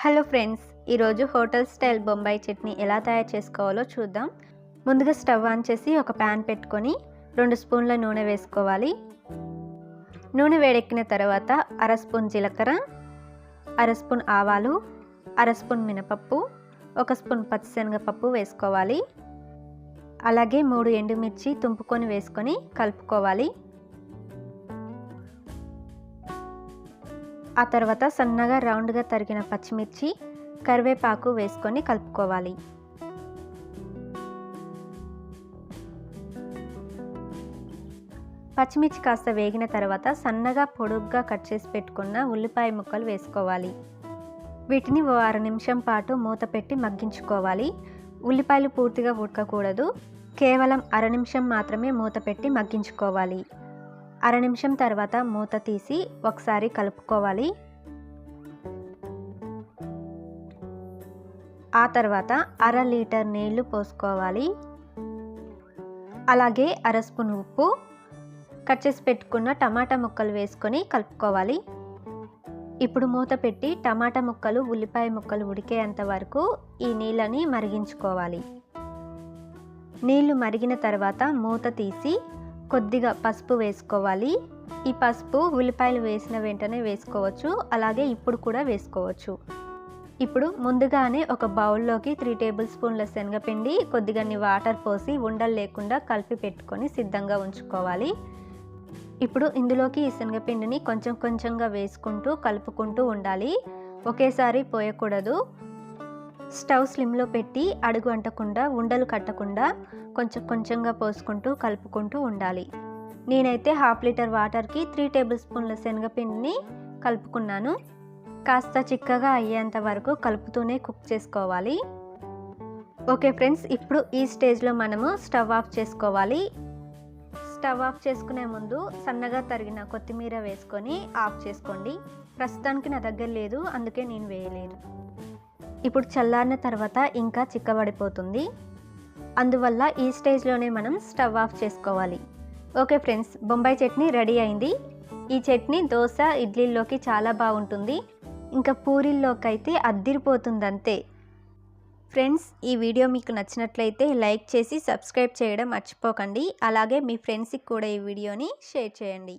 Hello friends ఈరోజు hotel style Bombay chutney ఎలా తయారు చేసుకోవాలో చూద్దాం. ముందుగా స్టవ్ ఆన్ చేసి ఒక ప్యాన్ పెట్టుకొని రెండు స్పూన్ల నూనె వేసుకోవాలి. నూనె వేడెక్కిన తర్వాత అర స్పూన్ జీలకర్ర అర స్పూన్ ఆవాలు అర స్పూన్ మినపప్పు ఒక స్పూన్ పచ్చిశనగపప్పు వేసుకోవాలి. అలాగే మూడు ఎండుమిర్చి తుంపుకొని వేసుకొని కలుపుకోవాలి. ఆ తర్వాత సన్నగా రౌండ్గా తరిగిన పచ్చిమిర్చి కరివేపాకు వేసుకొని కలుపుకోవాలి. పచ్చిమిర్చి కాస్త వేగిన తర్వాత సన్నగా పొడుగ్గా కట్ చేసి పెట్టుకున్న ఉల్లిపాయ ముక్కలు వేసుకోవాలి. వీటిని ఓ అర నిమిషం పాటు మూత పెట్టి మగ్గించుకోవాలి. ఉల్లిపాయలు పూర్తిగా ఉడకకూడదు. కేవలం అర నిమిషం మాత్రమే మూత పెట్టి మగ్గించుకోవాలి. అర నిమిషం తర్వాత మూత తీసి ఒకసారి కలుపుకోవాలి. ఆ తర్వాత అర లీటర్ నీళ్ళు పోసుకోవాలి. అలాగే అర స్పూన్ ఉప్పు కట్ చేసి పెట్టుకున్న టమాటా ముక్కలు వేసుకొని కలుపుకోవాలి. ఇప్పుడు మూత పెట్టి టమాటా ముక్కలు ఉల్లిపాయ ముక్కలు ఉడికేంత వరకు ఈ నీళ్ళని మరిగించుకోవాలి. నీళ్ళు మరిగిన తర్వాత మూత తీసి కొద్దిగా పసుపు వేసుకోవాలి. ఈ పసుపు ఉల్లిపాయలు వేసిన వెంటనే వేసుకోవచ్చు. అలాగే ఇప్పుడు కూడా వేసుకోవచ్చు. ఇప్పుడు ముందుగానే ఒక బౌల్లోకి త్రీ టేబుల్ స్పూన్ల శనగపిండి కొద్దిగా వాటర్ పోసి ఉండలు లేకుండా కలిపి పెట్టుకొని సిద్ధంగా ఉంచుకోవాలి. ఇప్పుడు ఇందులోకి ఈ శనగపిండిని కొంచెం కొంచెంగా వేసుకుంటూ కలుపుకుంటూ ఉండాలి. ఒకేసారి పోయకూడదు. స్టవ్ స్లిమ్లో పెట్టి అడుగు అంటకుండా ఉండలు కట్టకుండా కొంచెం కొంచెంగా పోసుకుంటూ కలుపుకుంటూ ఉండాలి. నేనైతే హాఫ్ లీటర్ వాటర్కి త్రీ టేబుల్ స్పూన్ల శనగపిండిని కలుపుకున్నాను. కాస్త చిక్కగా అయ్యేంత వరకు కలుపుతూనే కుక్ చేసుకోవాలి. ఓకే ఫ్రెండ్స్ ఇప్పుడు ఈ స్టేజ్లో మనము స్టవ్ ఆఫ్ చేసుకోవాలి. స్టవ్ ఆఫ్ చేసుకునే ముందు సన్నగా తరిగిన కొత్తిమీర వేసుకొని ఆఫ్ చేసుకోండి. ప్రస్తుతానికి నా దగ్గర లేదు అందుకే నేను వేయలేదు. ఇప్పుడు చల్లారిన తర్వాత ఇంకా చిక్కబడిపోతుంది. అందువల్ల ఈ స్టేజ్లోనే మనం స్టవ్ ఆఫ్ చేసుకోవాలి. Okay friends Bombay chutney ready అయింది. ఈ చట్నీ దోశ ఇడ్లీల్లోకి చాలా బాగుంటుంది. ఇంకా పూరీల్లోకి అయితే అద్దిరిపోతుంది అంతే ఫ్రెండ్స్ ఈ వీడియో మీకు నచ్చినట్లయితే లైక్ చేసి సబ్స్క్రైబ్ చేయడం మర్చిపోకండి. అలాగే మీ ఫ్రెండ్స్కి కూడా ఈ వీడియోని షేర్ చేయండి.